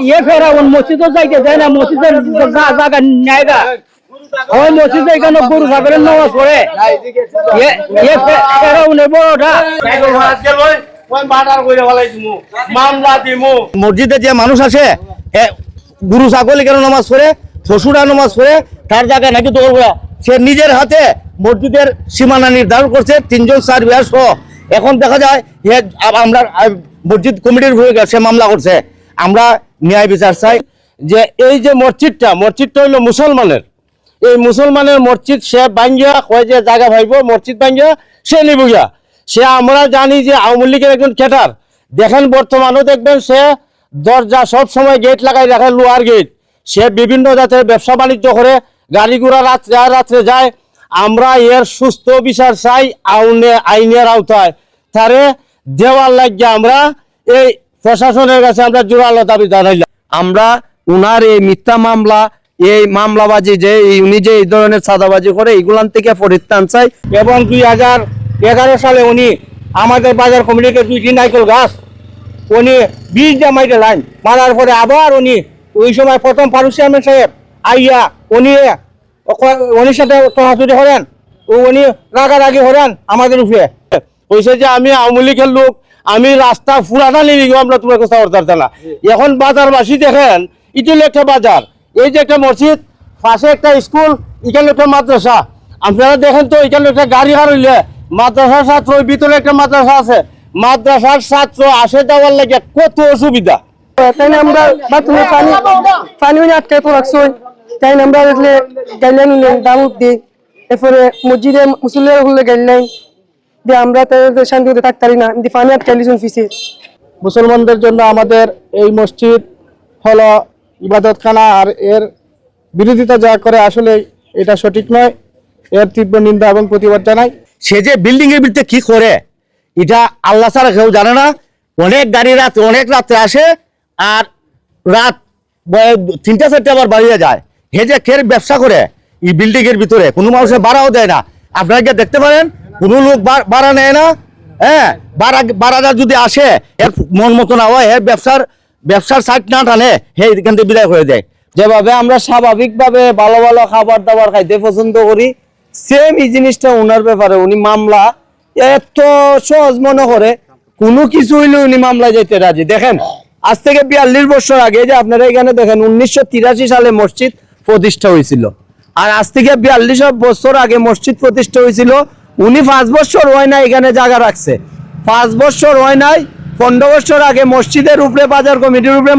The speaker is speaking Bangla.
ইয়ে ফেরা, ওন মসজিদও যাইতে দেয় না, মসজিদের জায়গা নেয় গা। ওই মসজিদে এখানে গরু ছাগলের নামাজ পড়ে। ইয়ে ইয়ে ফে- ফেরা উনি বড়টা মসজিদে যে মানুষ আসে গুরু ছাগল কেন নামাজ পড়ে, শ্বশুরা নামাজ পড়ে, তার জায়গায় নাকি করা। সে নিজের হাতে মসজিদের সীমানা নির্ধারণ করছে, তিনজন স্যার বিহার সহ। এখন দেখা যায় আমরা মসজিদ কমিটির সে মামলা করছে। আমরা ন্যায় বিচার চাই যে এই যে মসজিদটা মসজিদটা হইল মুসলমানের। এই মুসলমানের মসজিদ সে বাঙ্গিয়া কয় যে জায়গা ভাইব, মসজিদ বাঙ্গিয়া সে নিবুগিয়া সে আমরা জানি যে আওয়ামী লীগের একজন ক্যাটার দেখেন বর্তমানেও দেখবেন সে দরজা সব সময় গেট লাগাই রাখে লোহার গেট সে বিভিন্ন জাতের ব্যবসা বাণিজ্য করে, গাড়ি ঘোড়া রাত্রে রাত্রে যায়। আমরা এর সুস্থ বিচার চাই আউনে আইনের আওতায়। তারে দেওয়ার লাগিয়ে আমরা এই প্রশাসনের কাছে আমরা জোরালো দাবি জানাইলাম। আমরা উনার এই মিথ্যা মামলা এই মামলাবাজি যে এই উনি যে এই ধরনের সাদাবাজি করে এইগুলান থেকে পরিত্রাণ চাই। এবং দুই হাজার এগারো সালে উনি আমাদের বাজার কমিটিকে দুইটি নাইকেল গাছ উনি বীজ জামাইতে লাইন। মারার পরে আবার উনি ওই সময় প্রথম ফারুক চেয়ারম্যান সাহেব আইয়া উনি উনির সাথে তহাতুরি করেন ও উনি রাগারাগি করেন আমাদের উপরে। কইছে যে আমি আওয়ামী লীগের লোক আমি রাস্তা ফুরানা নিবি আমরা তোমার কথা করতে না এখন বাজারবাসী দেখেন এটা হলো একটা বাজার এই যে একটা মসজিদ পাশে একটা স্কুল এখানে একটা মাদ্রাসা। আপনারা দেখেন তো এখানে একটা গাড়ি হারইলে মাদ্রাসার ছাত্র ওই ভিতরে একটা মাদ্রাসা আছে। মাদ্রাসার ছাত্র আসে যাওয়ার লাগে কত অসুবিধা। তাই আমরা বাথরুমে পানি পানি আটকে তো রাখছো তাই আমরা দেখলে গাইলেন দামুদ দিই এরপরে মসজিদে মুসল্লিরা হলে গাইলেন যে আমরা তাদের শান্তিতে থাকতে পারি না। দি পানি আটকে লিছুন ফিসে মুসলমানদের জন্য আমাদের এই মসজিদ হলো ইবাদতখানা আর এর বিরোধিতা যা করে আসলে এটা সঠিক নয়। এর তীব্র নিন্দা এবং প্রতিবাদ জানাই। সে যে বিল্ডিং এর ভিতরে কি করে এটা আল্লাহ ছাড়া কেউ জানে না। অনেক গাড়ি রাত অনেক রাত্রে আসে আর রাত তিনটা চারটে আবার বাড়িয়ে যায়। হে যে খের ব্যবসা করে এই বিল্ডিং এর ভিতরে কোনো মানুষের বাড়াও দেয় না। আপনারা গিয়ে দেখতে পারেন? কোনো লোক বা- ভাড়া নেয় না হ্যাঁ? ভাড়াটা যদি আসে, এর মন মতো না হয়, এর ব্যবসার ব্যবসার সাইড না টানে, হে এখান থেকে বিদায় হয়ে যায় যেভাবে আমরা স্বাভাবিকভাবে ভালো ভালো খাবার দাবার খাইতে পছন্দ করি সেম এই জিনিসটা ওনার ব্যাপারে, উনি মামলা এত সহজ মনে করে, কোনো কিছু হইলে উনি মামলা যেতে রাজি। দেখেন, আজ থেকে বিয়াল্লিশ বছর আগে যে আপনারা এখানে দেখেন, উনিশশো তিরাশি সালে মসজিদ প্রতিষ্ঠা হয়েছিল। আর আজ থেকে বিয়াল্লিশ বছর আগে মসজিদ প্রতিষ্ঠা হয়েছিল উনি পাঁচ বছর হয় না এখানে জায়গা রাখছে। পাঁচ বছর হয় নাই, পনেরো বছর আগে মসজিদের উপরে, বাজার কমিটির উপরে